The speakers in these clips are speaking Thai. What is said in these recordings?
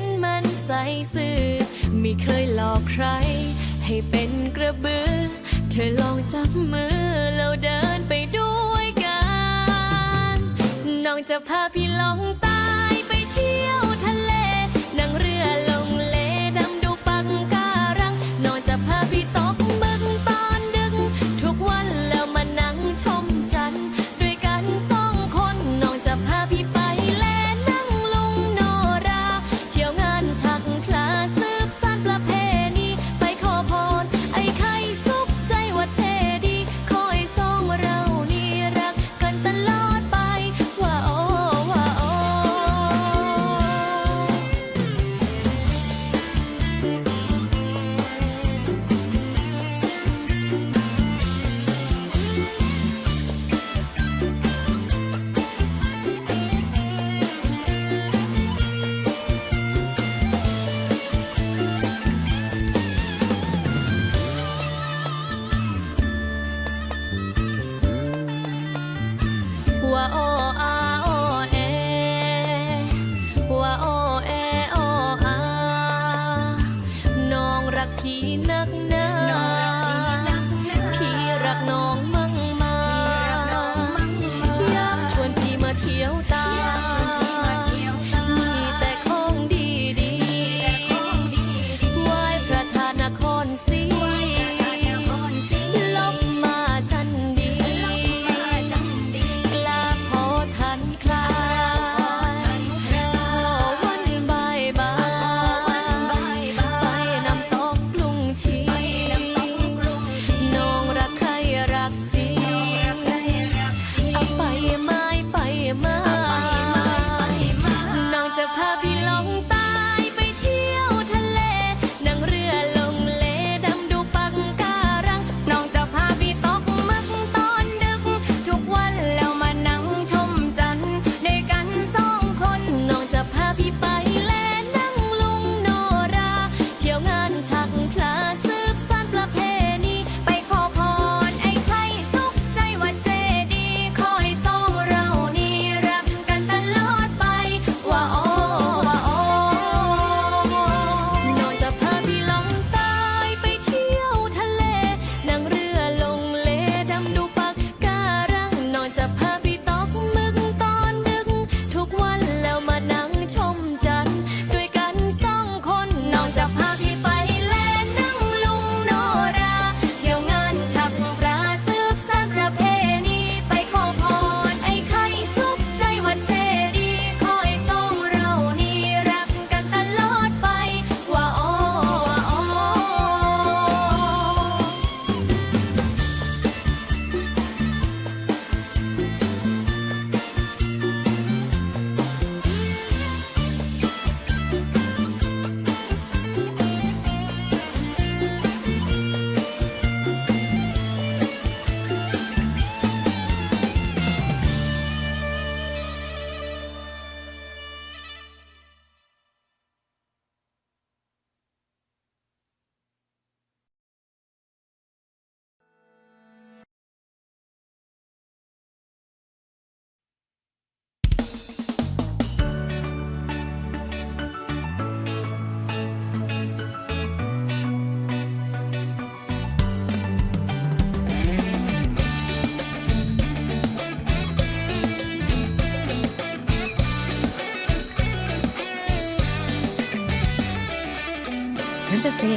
น บือ เธอลองจับมือแล้วเดินไปด้วยกัน น้องจะพาพี่ลงใต้ oh.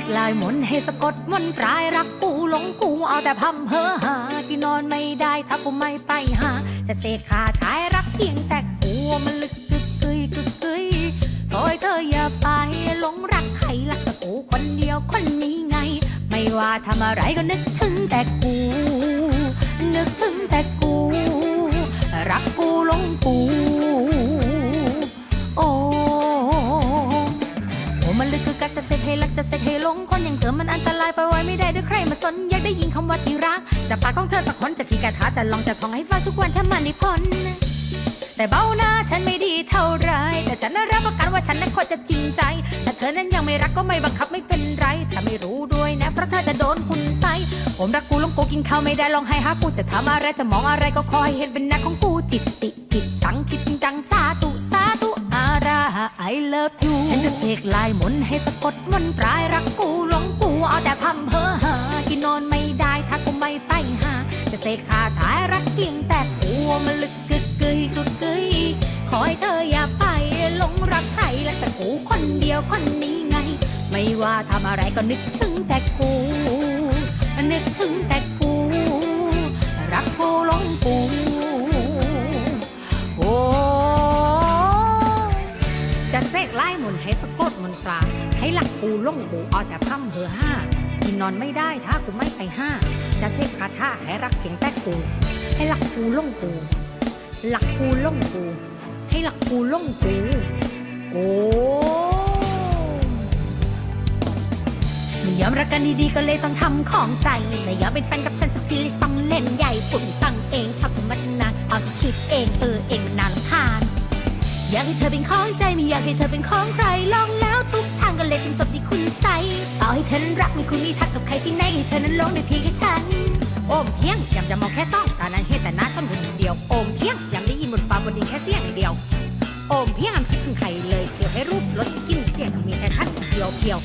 ฆลายมนให้สะกดมนตรายรักกูหลงกูเอาแต่พัมเพ้อหาที่นอนไม่ได้ถ้ากูไม่ไปหา จะเสกขาทายรักเพียงแต่กูมันลึกกึกกึยกึกกึยคอยเธออย่าไปหลงรักใครรักแต่กูคนเดียวคนนี้ไง ไม่ว่าทำอะไรก็นึกถึงแต่กู นึกถึงแต่กู รักกูหลงกู โอ้ มันลึกคือกักจะเสกให้รักจะเสกให้หลงคนอย่างเธอมันอันตรายไปไว้ไม่ได้ด้วยใครมาสนอยากได้ยินคำว่าที่รักจากปากของเธอสักคนจะขี่กระทาจะลองจะท่องให้ฟังทุกวันถ้ามันไม่พ้นแต่เบ้าหน้าฉันไม่ดีเท่าไร แต่ฉันน่ะรับประกันว่าฉันนั้นคนจะจริงใจ แต่เธอนั้นยังไม่รักก็ไม่บังคับไม่เป็นไร ถ้าไม่รู้ด้วยนะ เพราะเธอจะโดนคุณใส่ผมรักกูลงกูกินข้าวไม่ได้ลองให้หากูจะทำอะไรจะมองอะไรก็คอยเห็นเป็นหน้าของกูจิตติจิตตังคิดจริงจังสาธุ I love you ฉันจะเสกลายมนให้สะกดมนต์ปลายรักกูหลงกูเอาแต่พำเพอหากินนอนไม่ได้ถ้ากูไม่ไปหา จะเสกคาถายรักเพียงแต่กูมันลึกกึกกึยกึกกึยขอให้เธออย่าไปหลงรักใครและแต่กูคนเดียวคนนี้ไง ไม่ว่าทำอะไรก็นึกถึงแต่กู นึกถึงแต่กู รักกูหลงกู ให้สะกดมนตรา ให้หลักกูหลงกูเอาแต่พร่ำเพอห้ากินนอนไม่ได้ถ้ากูไม่ไปห้า จะเสกคาถาให้รักเพียงแต่กู ให้หลักกูหลงกู หลักกูหลงกู ให้หลักกูหลงกู โอ้ไม่ยอมรักกันดีๆก็เลยต้องทำของใส่ไม่ยอมเป็นแฟนกับฉันสักทีเลยต้องเล่นใหญ่ปุ่นฟังเองชอบธรรมะนาเอาที่คิดเองเออเองมันน่ารำคาญ อยากให้เธอเป็นของใจไม่อยากให้เธอเป็นของใครลองแล้วทุกทางก็เลยเป็นจบที่คุณใส่ต่อให้เธอนั้นรักไม่คุณมีทักกับใครที่ไหนให้เธอนั้นลงในเพียงแค่ฉัน โอมเพียงยำจะมองแค่ซ่องตานั้นเห็นแต่หน้าฉันคนเดียวโอมเพียงยำได้ยินบนฟ้าบนดินแค่เสียงเดียว โอมเพียงอำคิดถึงใครเลยเชียวให้รูปลดกลินเสียงมีแค่ฉันคนเดียวเพียว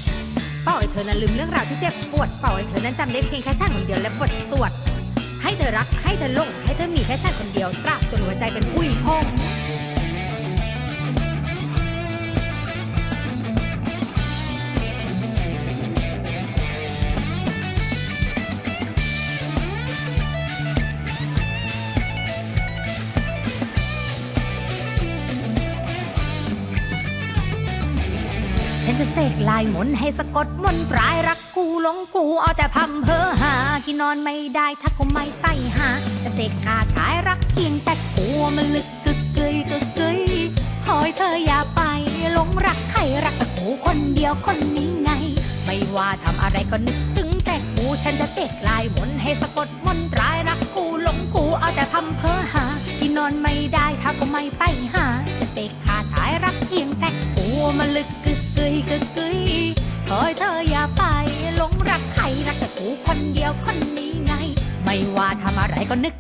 เป้าให้เธอนั้นลืมเรื่องราวที่เจ็บปวดเป้าให้เธอนั้นจำได้เพียงแค่ฉันคนเดียวและบทสวดให้เธอรักให้เธอหลงให้เธอมีแค่ฉันคนเดียวตราบจนหัวใจเป็นผู้หญิงพง จะเสกลายมนให้สะกดมนปลายรักกูหลงกูเอาแต่พำเพอหา กินนอนไม่ได้ถ้ากูไม่ไปหาจะเสกคาถายรักเพียงแต่กูมันลึกกึกกึยกึกกึยขอให้เธออย่าไปหลงรักใครรักแต่กูคนเดียวคนนี้ไง ไม่ว่าทำอะไรก็นึกถึงแต่กูฉันจะเสกลายมนให้สะกดมนต์ปลายรักกูหลงกูเอาแต่พำเพอหา กินนอนไม่ได้ถ้ากูไม่ไปหา จะเสกคาถายรักเพียงแต่กูมันลึก ก็นึก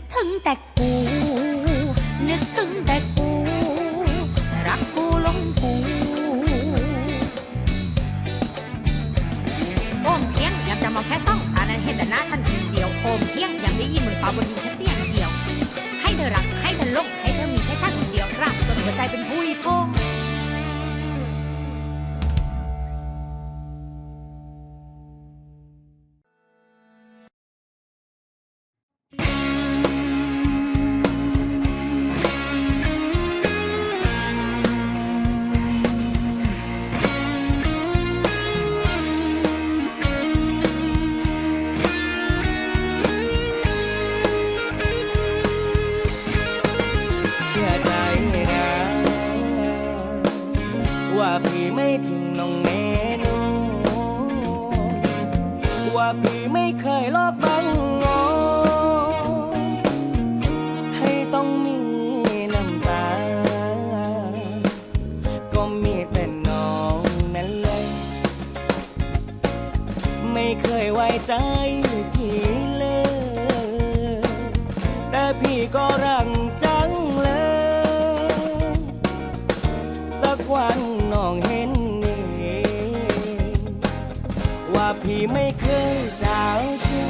เคยลอกบังงอให้ต้องมีน้ำตา ก็มีแต่น้องนั่นเลย ไม่เคยไว้ใจพี่เลย แต่พี่ก็รักจังเลย สักวันน้องเห็น พี่ไม่เคยเจ้าชู้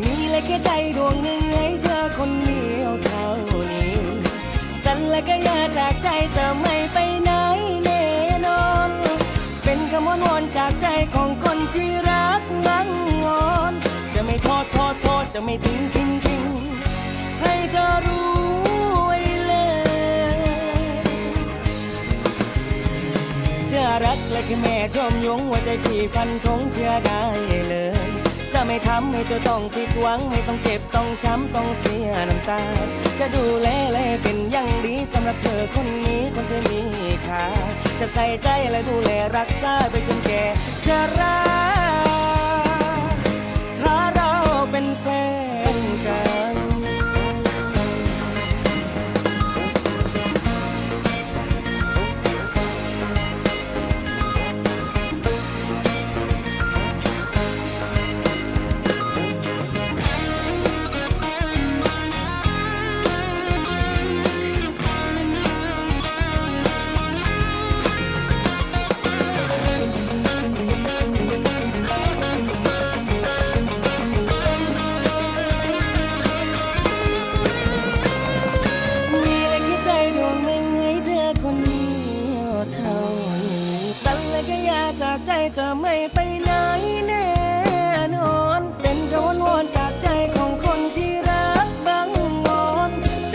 มีเลยแค่ใจดวงหนึ่งให้เธอคนเดียวเท่านี้ สัญและก็อย่าจากใจจะไม่ไปไหนแน่นอน เป็นคำวอนวอนจากใจของคนที่รักนั่งงอน จะไม่ทอดทอดทอดจะไม่ทิ้ง และแค่แม่ชมยงหัวใจพี่ฟันทงเชื่อได้เลย จะไม่ทำให้เธอต้องผิดหวัง ไม่ต้องเจ็บต้องช้ำต้องเสียน้ำตา จะดูแลและเป็นอย่างดีสำหรับเธอคนนี้คนที่มีค่าจะใส่ใจและดูแลรักษาไปจนแก่ชราทารา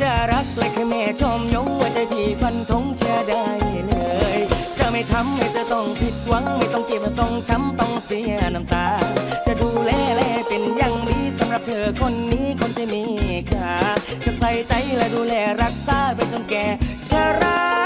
จะรักและแค่แม่ชมยงว่าใจพี่ฟันทงเชื่อได้เลย จะไม่ทำให้เธอต้องผิดหวัง ไม่ต้องเจ็บต้องช้ำต้องเสียน้ำตา จะดูแลแลเป็นอย่างดีสำหรับเธอคนนี้คนที่มีค่าจะใส่ใจและดูแลรักษาไปจนแก่ชรา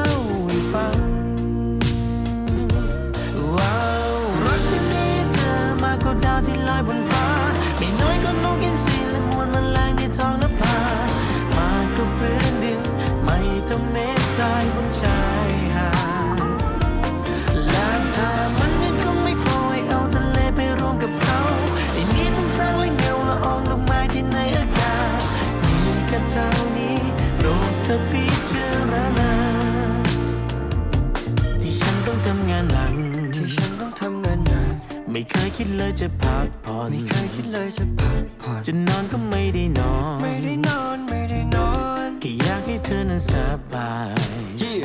ไม่เคยคิดเลยจะพักผ่อนไม่เคยคิดเลยจะพักผ่อนจะนอนก็ไม่ได้นอน ไม่ได้นอนไม่ได้นอนแค่อยากให้เธอนั้นสบายยี่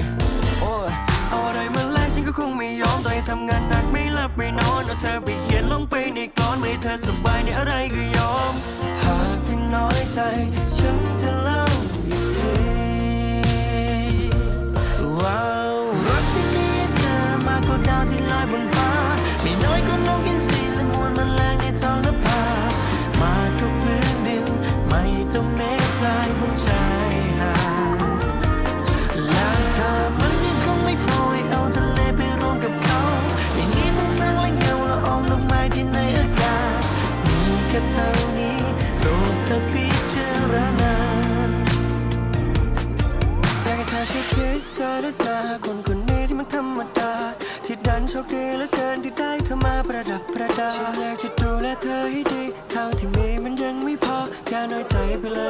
โอ้ยเอาอะไรมาแลกฉันก็คงไม่ยอมต่อให้ทำงานหนักไม่หลับไม่นอนเอาเธอไปเขียนลงไปในกลอนไม่ให้เธอสบายในอะไรก็ยอม หากที่น้อยใจ ฉันจะเล่าอีกทีว้าวรักที่มีเธอมากกว่าดาวที่ลอยบน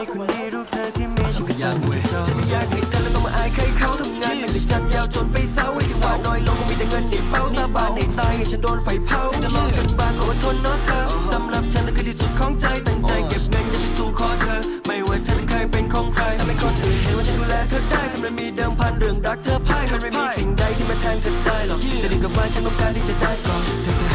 ยคนนี้รูปเธอที่มีฉันก็ยังไม่จบฉันไม่อยากให้เธอแล้วต้องมาอายใครเขาทำงานหนักแต่จันยาวจนไปเศร้าไอ้ที่ว่าน้อยอยลงคงมีแต่เงินในเป้าสาบานในตายให้ฉันโดนไฟเผาจะลองกันบ้างก็อดทนเนาะเธอสำหรับฉันเธอคือที่สุดของใจตั้งใจเก็บเงินจะไปสู่ขอเธอ ไม่ว่าเธอจะเคยเป็นของใครทำให้คนอื่นเห็นว่าฉันดูแลเธอได้ทำไมมีเดิมพันเรื่องรักเธอพ่ายมันไม่มีสิ่งใดที่มาแทนเธอได้หรอกจะดีกับบ้านฉันต้องการที่จะได้ก่อนเธอ